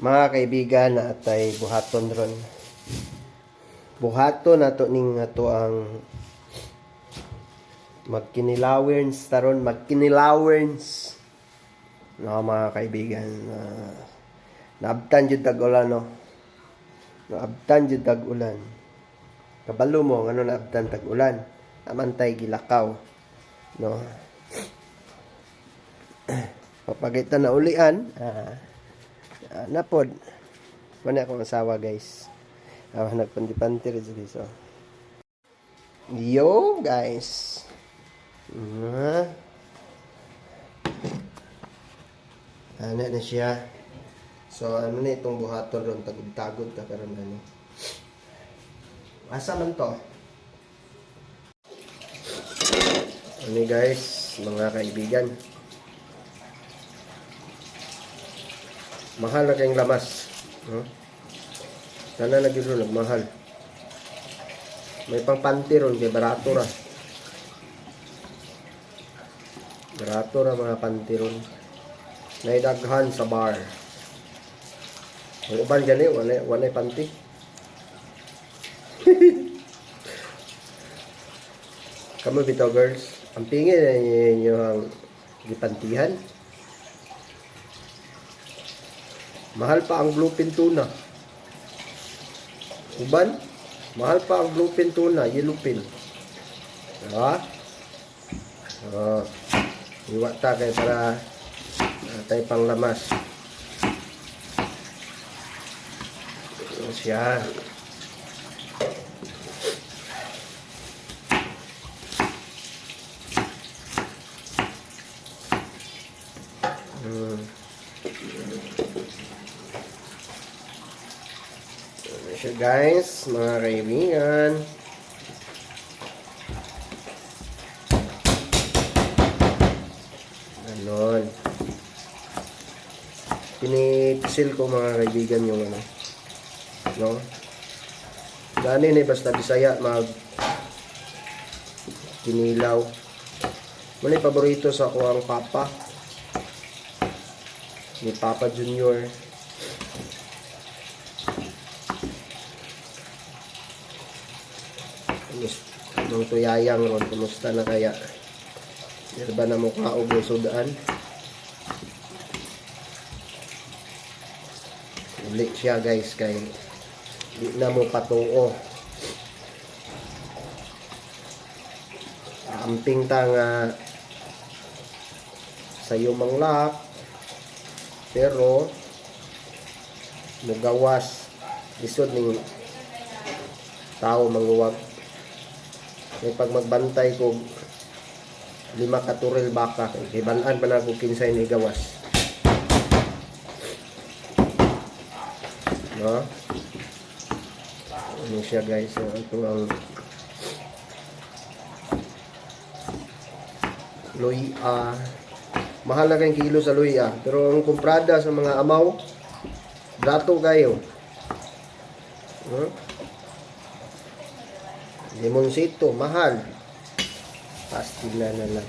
Mga kaibigan na atay buhaton ron. Buhaton nato ning ato ang magkinilawens taron magkinilawens. No mga kaibigan uh, naabtan jud tag ulan no? Naabtan jud tag ulan. Kabalo mo ngano naabtan tag ulan? Amantay gilakaw no? Papagitan na ulian. Ah uh, napod Wala akong asawa guys Ah, nagpanti-panti sa so. Yo, guys. Ah. Ano na siya. So, ano na itong buhaton ron, tagod-tagod ta karon ano. Asa man to? Ano guys, mga kaibigan. Mahal na kayong lamas. Huh? Sana na gyud ron nagmahal. May pang panty ron kay barato ra. Barato ra mga panty ron. Naidaghan sa bar. Ang uban gani wala wala panty. Kamu bitaw girls, ang pingin ninyo ang gipantihan. Mahal pa ang bluefin tuna. Uban, mahal pa ang bluefin tuna, yellowfin. Diba? So, iwa ta kay para uh, tayo pang lamas. Siya. Guys, mga kaibigan. Ganon. Pinipisil ko mga kaibigan yung ano. No? Gani ni basta bisaya mag kinilaw. Yung paborito sa ako ang papa. Ni Papa Junior. Nung tuyayang ron, kumusta na kaya? Di ba na mukha o sudaan? Uli siya guys kay di na mo patuo. Amping ta nga sa yung lak pero mugawas lisod ning tao manguwag may pag magbantay ko lima ka baka. Kay banan pa na ko kinsay ni gawas. No? Ano siya guys? Ito ang luya mahal na kayong kilo sa luya pero ang kumprada sa mga amaw dato kayo. Huh? Limonsito, mahal. Pastila na lang.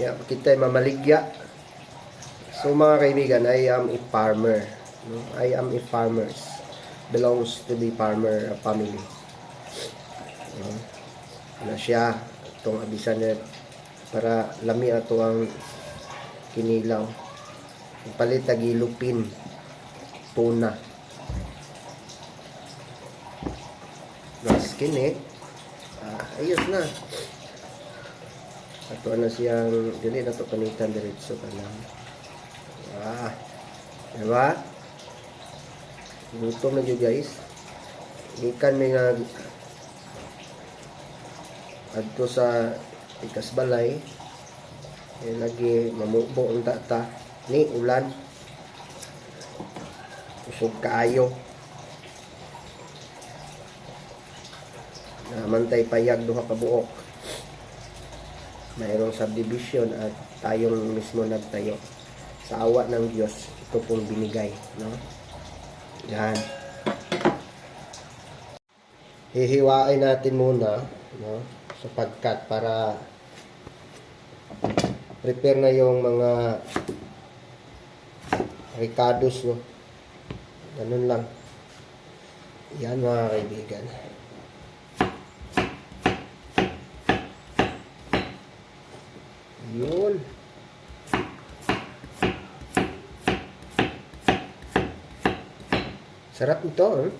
Yeah, kita ay mamaligya. So mga kaibigan, I am a farmer. No? I am a farmer. Belongs to the farmer family. No? Ano siya, itong abisan niya para lami ato ang kinilaw. Palit tagilupin. Tuna. Raskin eh. Ah, ayos na. Ato na siyang dili na to panitan diretso ka lang. Ah. Diba? Gutom na yun guys. Ikan may nga adto sa ikas balay. Eh, lagi mamubo ang tata. Ni ulan. Usog kaayo. Namantay payag duha ka buok mayroong subdivision at tayong mismo nagtayo sa awa ng Diyos ito pong binigay no yan hihiwain natin muna no sapagkat para prepare na yung mga Ricardo's, no? Ganun lang. Yan mga kaibigan. Yun. Sarap nito, eh.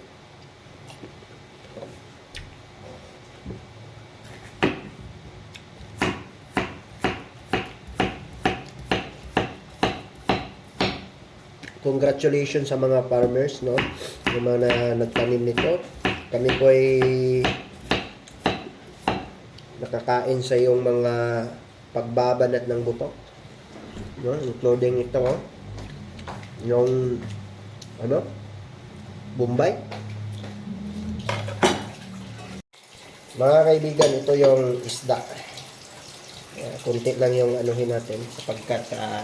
Congratulations sa mga farmers, no? Yung mga na, nagtanim nito. Kami po ay nakakain sa yung mga pagbabanat ng buto. No? Including ito, oh. Yung, ano? Bombay. Mga kaibigan, ito yung isda. Kaya, kunti lang yung anuhin natin sapagkat ah,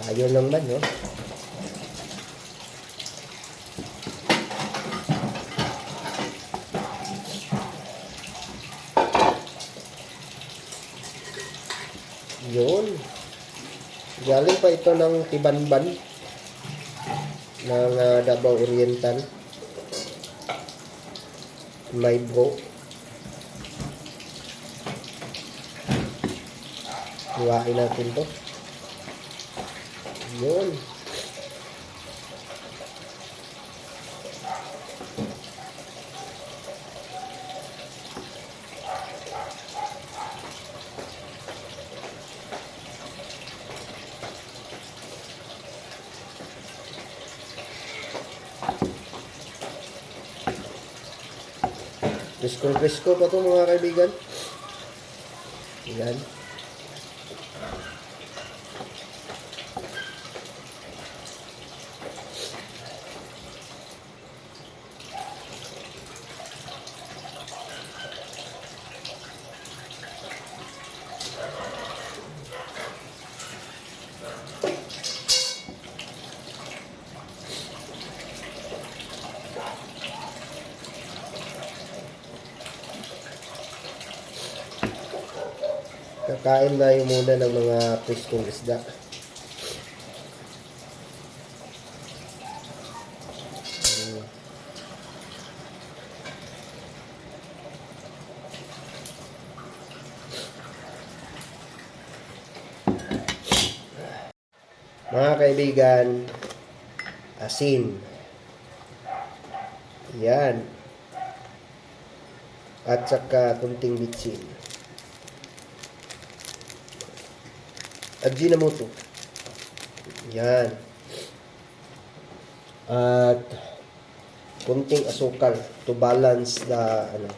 tayo naman, no? Yun. Galing pa ito ng Tibanban ng ah, Davao Oriental. May bro. Hiwain natin to. Yun. Presko-presko pa to mga kaibigan. Yan. Kakain na yung muna ng mga preskong isda. Mga kaibigan, asin. Yan. At saka kunting bitsin. Ajinomoto. Yan. At kunting asukal to balance the ano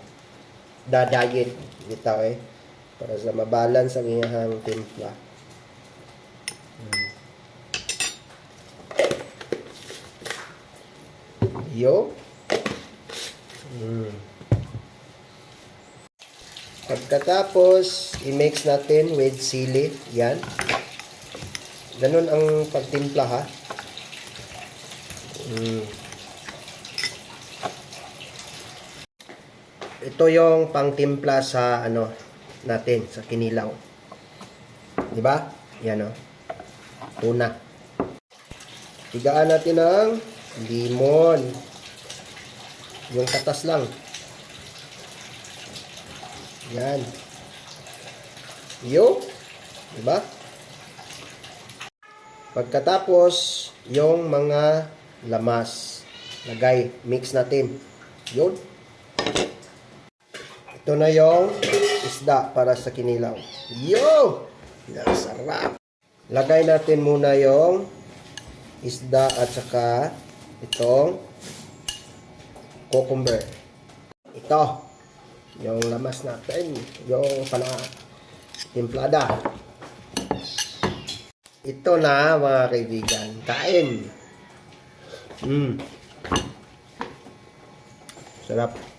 the diet bitaw eh para sa mabalance ang iyang timpla. Yo. Hmm. Pagkatapos, i-mix natin with sili. Yan. Ganun ang pagtimpla ha. Mm. Ito yung pangtimpla sa ano natin sa kinilaw. 'Di ba? Yan oh. Tuna. Tigaan natin ng limon. Yung katas lang. Yan. Yo. Diba? Pagkatapos, yung mga lamas. Lagay. Mix natin. Yun. Ito na yung isda para sa kinilaw. Yo! Nasarap. Lagay natin muna yung isda at saka itong cucumber. Ito yung lamas natin, yung pana timplada. Ito na mga kaibigan, kain. Mm. Sarap.